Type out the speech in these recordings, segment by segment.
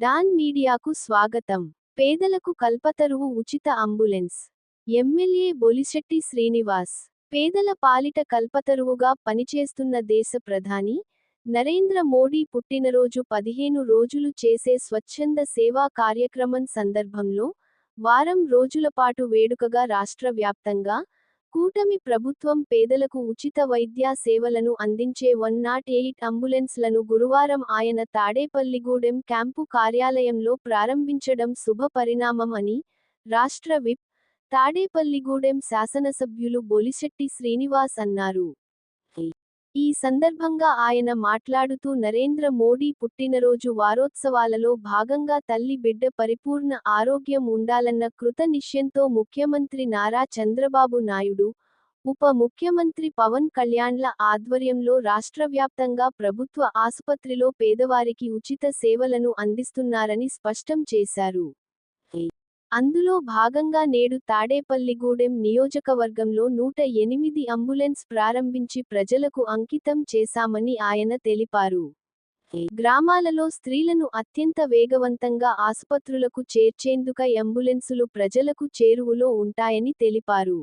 Don మీడియాకు స్వాగతం. పేదలకు కల్పతరువు ఉచిత అంబులెన్స్. ఎమ్మెల్యే బొలిశెట్టి శ్రీనివాస్. పేదల పాలిట కల్పతరువుగా పనిచేస్తున్న దేశ ప్రధాని నరేంద్ర మోడీ పుట్టినరోజు పదిహేను రోజులు చేసే స్వచ్ఛంద సేవా కార్యక్రమం సందర్భంలో వారం రోజులపాటు వేడుకగా రాష్ట్ర వ్యాప్తంగా కూటమి ప్రభుత్వం పేదలకు ఉచిత వైద్య సేవలను అందించే వన్ నాట్ ఎయిట్ అంబులెన్స్లను గురువారం ఆయన తాడేపల్లిగూడెం క్యాంపు కార్యాలయంలో ప్రారంభించడం శుభ పరిణామం అని రాష్ట్ర విప్. తాడేపల్లిగూడెం శాసనసభ్యులు బొలిశెట్టి శ్రీనివాస్ అన్నారు. ఈ సందర్భంగా ఆయన మాట్లాడుతూ నరేంద్ర మోడీ పుట్టినరోజు వారోత్సవాలలో భాగంగా తల్లి బిడ్డ పరిపూర్ణ ఆరోగ్యం ఉండాలన్న కృత నిశ్చయంతో ముఖ్యమంత్రి నారా చంద్రబాబు నాయుడు ఉప ముఖ్యమంత్రి పవన్ కళ్యాణ్ల ఆధ్వర్యంలో రాష్ట్రవ్యాప్తంగా ప్రభుత్వ ఆసుపత్రిలో పేదవారికి ఉచిత సేవలను అందిస్తున్నారని స్పష్టం చేశారు. అందులో భాగంగా నేడు తాడేపల్లిగూడెం నియోజకవర్గంలో నూట ఎనిమిది అంబులెన్స్ ప్రారంభించి ప్రజలకు అంకితం చేశామని ఆయన తెలిపారు. గ్రామాలలో స్త్రీలను అత్యంత వేగవంతంగా ఆసుపత్రులకు చేర్చేందుక అంబులెన్సులు ప్రజలకు చేరువలో ఉంటాయని తెలిపారు.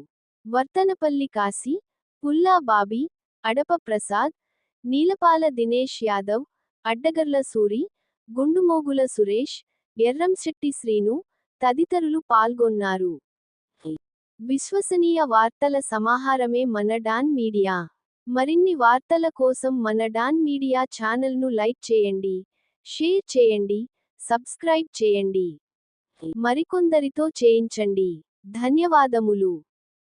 వర్తనపల్లి కాశీ పుల్లా బాబీ అడప ప్రసాద్ నీలపాల దినేష్ యాదవ్ అడ్డగర్ల సూరి గుండుమోగుల సురేష్ ఎర్రంశెట్టి శ్రీను తదితరులు పాల్గొన్నారు. విశ్వసనీయ వార్తల సమాహారమే మన డాన్ మీడియా. మరిన్ని వార్తల కోసం మన డాన్ మీడియా ఛానల్ను లైక్ చేయండి షేర్ చేయండి సబ్స్క్రైబ్ చేయండి. మరికొందరితో చేయించండి. ధన్యవాదములు.